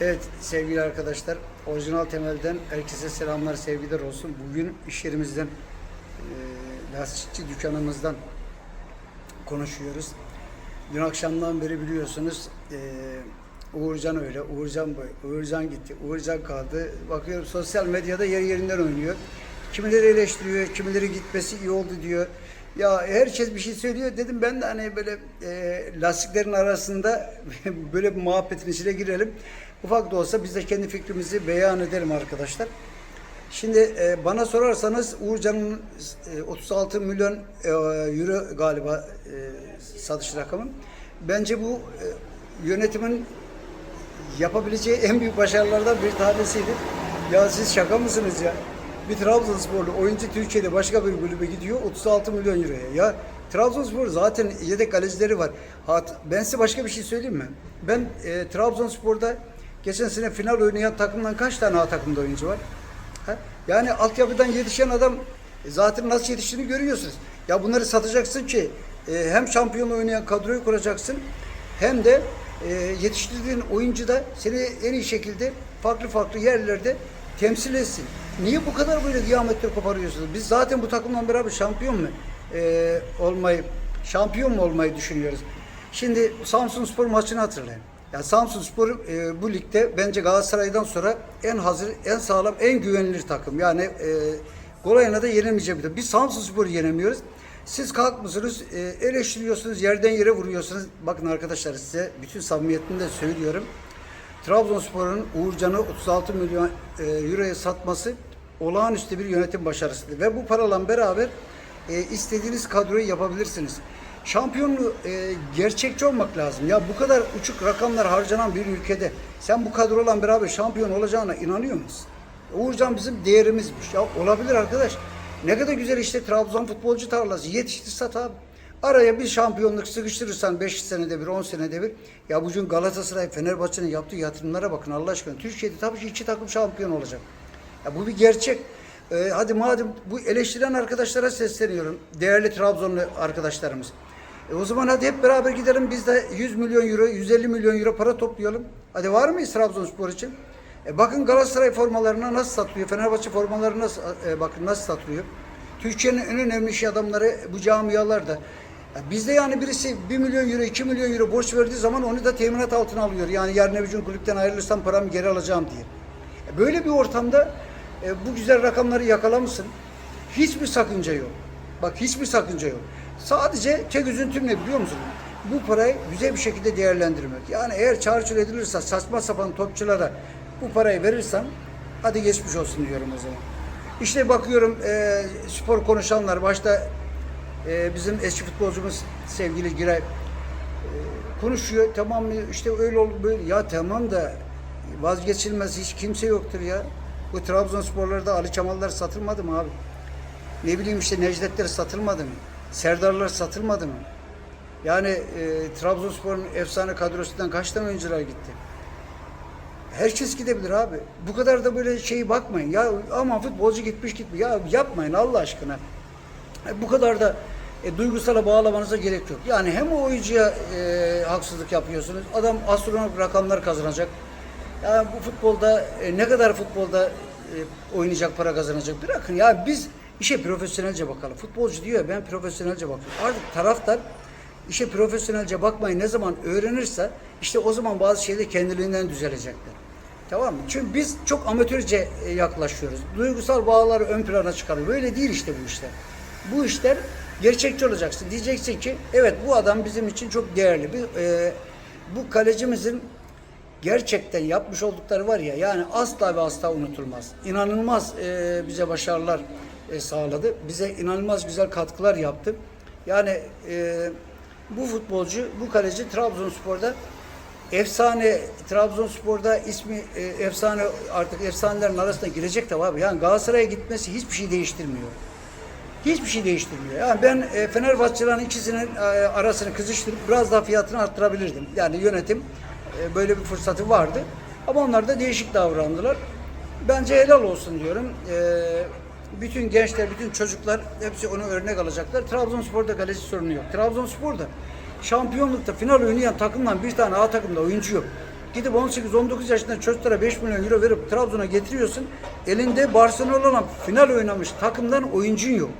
Evet sevgili arkadaşlar, orijinal temelden herkese selamlar, sevgiler olsun. Bugün iş yerimizden, e, lastikçi dükkanımızdan konuşuyoruz. Dün akşamdan beri biliyorsunuz e, Uğurcan öyle, Uğurcan bu, Uğurcan gitti, Uğurcan kaldı. Bakıyorum sosyal medyada yer yerinden oynuyor. Kimileri eleştiriyor, kimileri gitmesi iyi oldu diyor. Ya herkes bir şey söylüyor dedim ben de hani böyle e, lastiklerin arasında böyle bir muhabbetin içine girelim. Ufak da olsa biz de kendi fikrimizi beyan edelim arkadaşlar. Şimdi e, bana sorarsanız Uğurcan'ın e, 36 milyon e, euro galiba e, satış rakamı. Bence bu e, yönetimin yapabileceği en büyük başarılardan bir tanesiydi. Ya siz şaka mısınız ya? Bir Trabzonsporlu oyuncu Türkiye'de başka bir kulübe gidiyor 36 milyon euroya. Ya Trabzonspor zaten yedek kalecileri var. Ben size başka bir şey söyleyeyim mi? Ben e, Trabzonspor'da geçen sene final oynayan takımdan kaç tane A takımda oyuncu var? Ha? Yani altyapıdan yetişen adam e, zaten nasıl yetiştiğini görüyorsunuz. Ya bunları satacaksın ki e, hem şampiyon oynayan kadroyu kuracaksın hem de e, yetiştirdiğin oyuncu da seni en iyi şekilde farklı farklı yerlerde temsil etsin. Niye bu kadar böyle diyametre koparıyorsunuz? Biz zaten bu takımla beraber şampiyon mu e, olmayı, şampiyon mu olmayı düşünüyoruz? Şimdi Samsun Spor maçını hatırlayın. Ya Samsun Spor e, bu ligde bence Galatasaray'dan sonra en hazır, en sağlam, en güvenilir takım. Yani e, Golayana da yenilmeyecek bir takım. Biz Samsun Spor'u yenemiyoruz. Siz kalkmışsınız, e, eleştiriyorsunuz, yerden yere vuruyorsunuz. Bakın arkadaşlar size bütün samimiyetimle söylüyorum. Trabzonspor'un Uğurcan'ı 36 milyon e, euroya satması olağanüstü bir yönetim başarısıdır. Ve bu paralan beraber e, istediğiniz kadroyu yapabilirsiniz. Şampiyonluğu e, gerçekçi olmak lazım. Ya bu kadar uçuk rakamlar harcanan bir ülkede sen bu kadroyla beraber şampiyon olacağına inanıyor musun? Uğurcan bizim değerimizmiş. Ya olabilir arkadaş. Ne kadar güzel işte Trabzon futbolcu tarlası. Yetiştir sat abi. Araya bir şampiyonluk sıkıştırırsan 5 senede bir, 10 senede bir. Ya bugün Galatasaray, Fenerbahçe'nin yaptığı yatırımlara bakın Allah aşkına. Türkiye'de tabii ki iki takım şampiyon olacak. Ya bu bir gerçek. Ee, hadi madem bu eleştiren arkadaşlara sesleniyorum. Değerli Trabzonlu arkadaşlarımız. E o zaman hadi hep beraber gidelim biz de 100 milyon euro, 150 milyon euro para toplayalım. Hadi var mıyız Trabzonspor için? E bakın Galatasaray formalarına nasıl satılıyor, Fenerbahçe formaları nasıl e, bakın nasıl satılıyor. Türkiye'nin en önemli iş adamları bu camialarda. Ya bizde yani birisi 1 milyon euro, 2 milyon euro borç verdiği zaman onu da teminat altına alıyor. Yani yarın öbür kulüpten ayrılırsam paramı geri alacağım diye. E böyle bir ortamda e, bu güzel rakamları yakalamışsın. Hiçbir sakınca yok. Bak hiçbir sakınca yok. Sadece tek üzüntüm ne biliyor musun? Bu parayı güzel bir şekilde değerlendirmek. Yani eğer çarçur edilirse saçma sapan topçulara bu parayı verirsen hadi geçmiş olsun diyorum o zaman. İşte bakıyorum e, spor konuşanlar başta e, bizim eski futbolcumuz sevgili Giray e, konuşuyor. Tamam mı işte öyle oldu böyle. Ya tamam da vazgeçilmez hiç kimse yoktur ya. Bu Trabzonsporlarda Ali Çamallar satılmadı mı abi? Ne bileyim işte Necdetler satılmadı mı? Serdarlar satılmadı mı? Yani e, Trabzonspor'un efsane kadrosundan kaç tane oyuncular gitti? Herkes gidebilir abi. Bu kadar da böyle şeyi bakmayın. Ya aman futbolcu gitmiş gitmiş. Ya yapmayın Allah aşkına. E, bu kadar da e, duygusala bağlamanıza gerek yok. Yani hem o oyuncuya e, haksızlık yapıyorsunuz. Adam astronomik rakamlar kazanacak. Ya bu futbolda e, ne kadar futbolda e, oynayacak para kazanacak bırakın. Ya biz işe profesyonelce bakalım. Futbolcu diyor ya, ben profesyonelce bakıyorum. Artık taraftar işe profesyonelce bakmayı ne zaman öğrenirse işte o zaman bazı şeyler kendiliğinden düzelecekler. Tamam mı? Çünkü biz çok amatörce e, yaklaşıyoruz. Duygusal bağları ön plana çıkarıyor. Böyle değil işte bu işler. Bu işler gerçekçi olacaksın. Diyeceksin ki evet bu adam bizim için çok değerli. Bir, e, bu kalecimizin gerçekten yapmış oldukları var ya yani asla ve asla unutulmaz. İnanılmaz e, bize başarılar e, sağladı. Bize inanılmaz güzel katkılar yaptı. Yani e, bu futbolcu, bu kaleci Trabzonspor'da efsane Trabzonspor'da ismi e, efsane artık efsanelerin arasına girecek de abi. Yani Galatasaray'a gitmesi hiçbir şey değiştirmiyor. Hiçbir şey değiştirmiyor. Yani ben e, Fenerbahçelerin ikisinin e, arasını kızıştırıp biraz daha fiyatını arttırabilirdim. Yani yönetim e, böyle bir fırsatı vardı. Ama onlar da değişik davrandılar. Bence helal olsun diyorum. E, bütün gençler, bütün çocuklar hepsi onu örnek alacaklar. Trabzonspor'da kaleci sorunu yok. Trabzonspor'da şampiyonlukta final oynayan takımdan bir tane A takımda oyuncu yok. Gidip 18-19 yaşında çocuklara 5 milyon euro verip Trabzon'a getiriyorsun. Elinde Barcelona'la final oynamış takımdan oyuncun yok.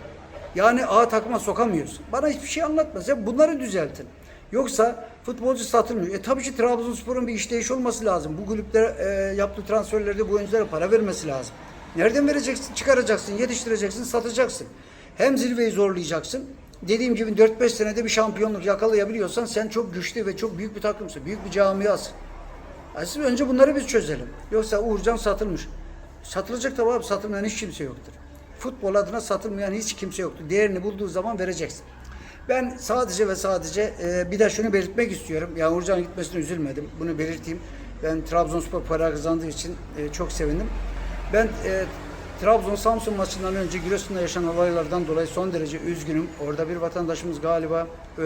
Yani A takıma sokamıyorsun. Bana hiçbir şey anlatmaz. Ya bunları düzeltin. Yoksa futbolcu satılmıyor. E tabii ki Trabzonspor'un bir işleyiş olması lazım. Bu kulüplere e, yaptığı transferlerde bu oyunculara para vermesi lazım. Nereden vereceksin? Çıkaracaksın, yetiştireceksin, satacaksın. Hem zirveyi zorlayacaksın. Dediğim gibi 4-5 senede bir şampiyonluk yakalayabiliyorsan sen çok güçlü ve çok büyük bir takımsın. Büyük bir camiasın. Aslında önce bunları biz çözelim. Yoksa Uğurcan satılmış. Satılacak tabii abi satılmayan hiç kimse yoktur. Futbol adına satılmayan hiç kimse yoktur. Değerini bulduğu zaman vereceksin. Ben sadece ve sadece e, bir de şunu belirtmek istiyorum. Ya Uğurcan'ın gitmesine üzülmedim. Bunu belirteyim. Ben Trabzonspor para kazandığı için e, çok sevindim. Ben e, Trabzon Samsun maçından önce Giresun'da yaşanan olaylardan dolayı son derece üzgünüm. Orada bir vatandaşımız galiba e,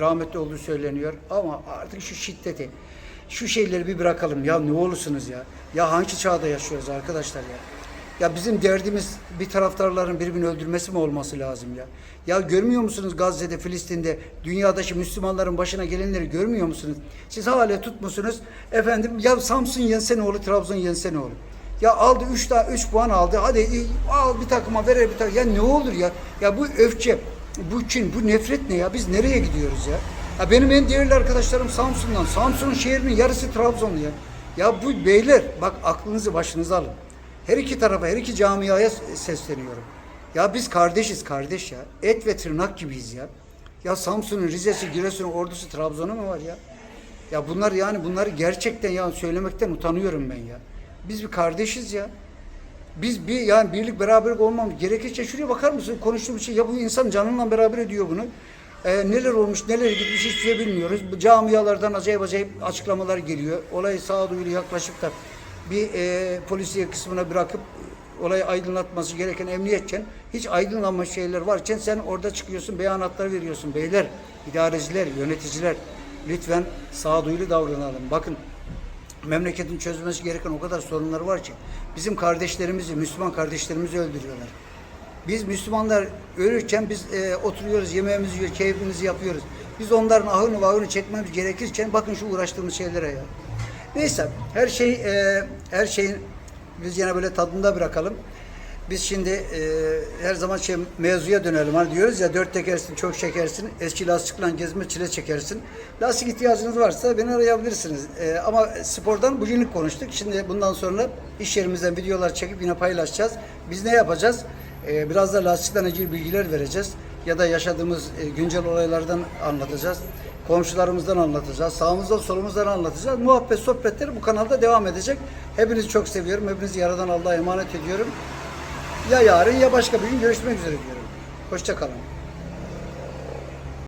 rahmetli olduğu söyleniyor. Ama artık şu şiddeti, şu şeyleri bir bırakalım. Ya ne olursunuz ya. Ya hangi çağda yaşıyoruz arkadaşlar ya. Ya bizim derdimiz bir taraftarların birbirini öldürmesi mi olması lazım ya? Ya görmüyor musunuz Gazze'de, Filistin'de, dünyadaki Müslümanların başına gelenleri görmüyor musunuz? Siz hala tutmuşsunuz. Efendim ya Samsun yense ne olur, Trabzon yense ne olur? Ya aldı 3 daha 3 puan aldı. Hadi iyi, al bir takıma verir bir takıma. Ya ne olur ya? Ya bu öfke, bu kin, bu nefret ne ya? Biz nereye gidiyoruz ya? Ya benim en değerli arkadaşlarım Samsun'dan. Samsun'un şehrinin yarısı Trabzonlu ya. Ya bu beyler bak aklınızı başınıza alın. Her iki tarafa, her iki camiaya sesleniyorum. Ya biz kardeşiz kardeş ya. Et ve tırnak gibiyiz ya. Ya Samsun'un, Rize'si, Giresun'un, Ordu'su, Trabzon'u mu var ya? Ya bunlar yani bunları gerçekten ya söylemekten utanıyorum ben ya. Biz bir kardeşiz ya. Biz bir yani birlik beraberlik olmamız gerekirse şuraya bakar mısın? Konuştuğum şey ya bu insan canınla beraber ediyor bunu. Ee, neler olmuş, neler gitmiş hiçbir şey bilmiyoruz. Bu camialardan acayip acayip açıklamalar geliyor. Olay sağduyulu yaklaşıp da bir e, polisiye kısmına bırakıp olayı aydınlatması gereken emniyetken hiç aydınlanma şeyler varken sen orada çıkıyorsun beyanatlar veriyorsun. Beyler, idareciler, yöneticiler lütfen sağduyulu davranalım. Bakın memleketin çözülmesi gereken o kadar sorunları var ki bizim kardeşlerimizi, Müslüman kardeşlerimizi öldürüyorlar. Biz Müslümanlar ölürken biz e, oturuyoruz, yemeğimizi yiyor, keyfimizi yapıyoruz. Biz onların ahını vahını çekmemiz gerekirken bakın şu uğraştığımız şeylere ya. Neyse her şey e, her şeyin biz yine böyle tadında bırakalım. Biz şimdi e, her zaman şey mevzuya dönelim. Hani diyoruz ya dört tekersin, çok çekersin, eski lastikle gezme çile çekersin. Lastik ihtiyacınız varsa beni arayabilirsiniz. E, ama spordan bugünlük konuştuk. Şimdi bundan sonra iş yerimizden videolar çekip yine paylaşacağız. Biz ne yapacağız? E, biraz da lastikten ilgili bilgiler vereceğiz. Ya da yaşadığımız e, güncel olaylardan anlatacağız. Komşularımızdan anlatacağız. Sağımızdan solumuzdan anlatacağız. Muhabbet sohbetleri bu kanalda devam edecek. Hepinizi çok seviyorum. Hepinizi yaradan Allah'a emanet ediyorum. Ya yarın ya başka bir gün görüşmek üzere diyorum. Hoşça kalın.